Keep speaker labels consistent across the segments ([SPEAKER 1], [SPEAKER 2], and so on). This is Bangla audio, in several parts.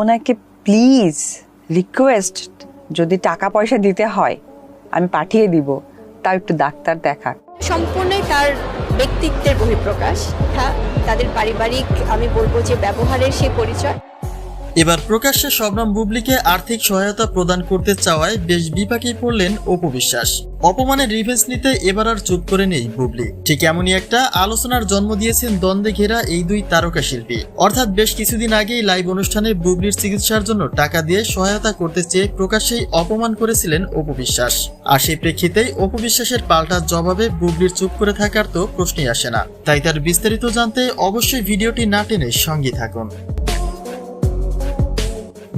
[SPEAKER 1] ওনাকে প্লিজ রিকোয়েস্ট যদি টাকা পয়সা দিতে হয়, আমি পাঠিয়ে দিব। তাও একটু ডাক্তার দেখা
[SPEAKER 2] সম্পূর্ণই তার ব্যক্তিত্বের বহিঃপ্রকাশ। হ্যাঁ তাদের পারিবারিক, আমি বলব যে ব্যবহারের সে পরিচয়।
[SPEAKER 3] এবার প্রকাশ্যে শবনম বুবলিকে আর্থিক সহায়তা প্রদান করতে চাওয়ায় বেশ বিপাকে পড়লেন অপু বিশ্বাস। অপমানের রিভেন্স নিতে এবার আর চুপ করে নেই বুবলি। ঠিক এমনই একটা আলোচনার জন্ম দিয়েছেন দ্বন্দ্বে ঘেরা এই দুই তারকা শিল্পী। অর্থাৎ বেশ কিছুদিন আগেই লাইভ অনুষ্ঠানে বুবলির চিকিৎসার জন্য টাকা দিয়ে সহায়তা করতে চেয়ে প্রকাশ্যেই অপমান করেছিলেন অপবিশ্বাস আর সেই প্রেক্ষিতেই অপু বিশ্বাসের পাল্টা জবাবে বুবলির চুপ করে থাকার তো প্রশ্নই আসে না। তাই তার বিস্তারিত জানতে অবশ্যই ভিডিওটি না টেনে সঙ্গে থাকুন।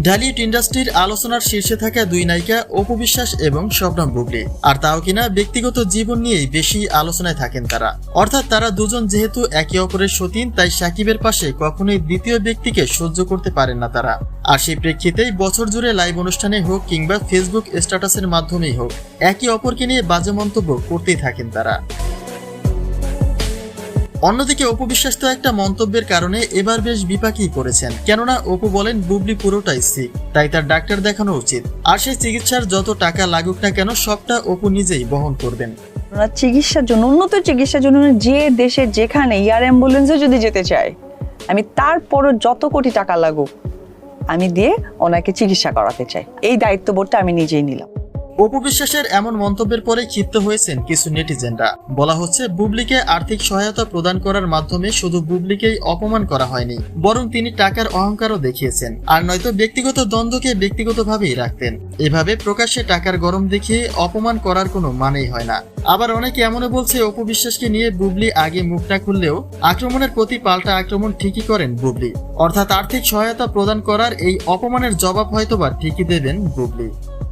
[SPEAKER 3] ঢালিউড ইন্ডাস্ট্রির আলোচনার শীর্ষে থাকা দুই নায়িকা অপু বিশ্বাস এবং শবনম বুবলি। আর তাও কিনা ব্যক্তিগত জীবন নিয়েই বেশি আলোচনায় থাকেন তারা। অর্থাৎ তারা দুজন যেহেতু একে অপরের সতীন, তাই সাকিবের পাশে কখনোই দ্বিতীয় ব্যক্তিকে সহ্য করতে পারেন না তারা। আর সেই প্রেক্ষিতেই বছর জুড়ে লাইভ অনুষ্ঠানে হোক কিংবা ফেসবুক স্ট্যাটাসের মাধ্যমেই হোক, একে অপরকে নিয়ে বাজে মন্তব্য করতেই থাকেন তারা। অন্যদিকে অপু বিশ্বাস তো একটা মন্তব্যের কারণে এবার বেশ বিপাকেই পড়েছেন। কেননা অপু বলেন, বুবলি পুরোটাই সিক তাই তার ডাক্তার দেখানো উচিত। আর সেই চিকিৎসার যত টাকা লাগুক না কেন, সবটা অপু নিজেই বহন করবেন।
[SPEAKER 1] ওনার চিকিৎসার জন্য, উন্নত চিকিৎসার জন্য যে দেশে যেখানে এয়ার অ্যাম্বুলেন্সে যদি যেতে চায়, আমি তারপরও যত কোটি টাকা লাগুক, আমি দিয়ে ওনাকে চিকিৎসা করাতে চাই। এই দায়িত্ববোধটা আমি নিজেই নিলাম।
[SPEAKER 3] অপু বিশ্বাসের এমন মন্তব্যের পরে ক্ষিপ্ত হয়েছেন কিছু নেটিজেনরা। বলা হচ্ছে, বুবলিকে আর্থিক সহায়তা প্রদান করার মাধ্যমে শুধু বুবলিকেই অপমান করা হয়নি, বরং তিনি টাকার অহংকারও দেখিয়েছেন। আর নয়তো ব্যক্তিগত দ্বন্দ্বকে ব্যক্তিগতভাবেই রাখতেন। এভাবে প্রকাশ্যে টাকার গরম দেখিয়ে অপমান করার কোনো মানেই হয় না। আবার অনেকে এমনও বলছে, অপু বিশ্বাসকে নিয়ে বুবলি আগে মুখ না খুললেও আক্রমণের প্রতি পাল্টা আক্রমণ ঠিকই করেন বুবলি। অর্থাৎ আর্থিক সহায়তা প্রদান করার এই অপমানের জবাব হয়তোবা ঠিকই দেবেন বুবলি।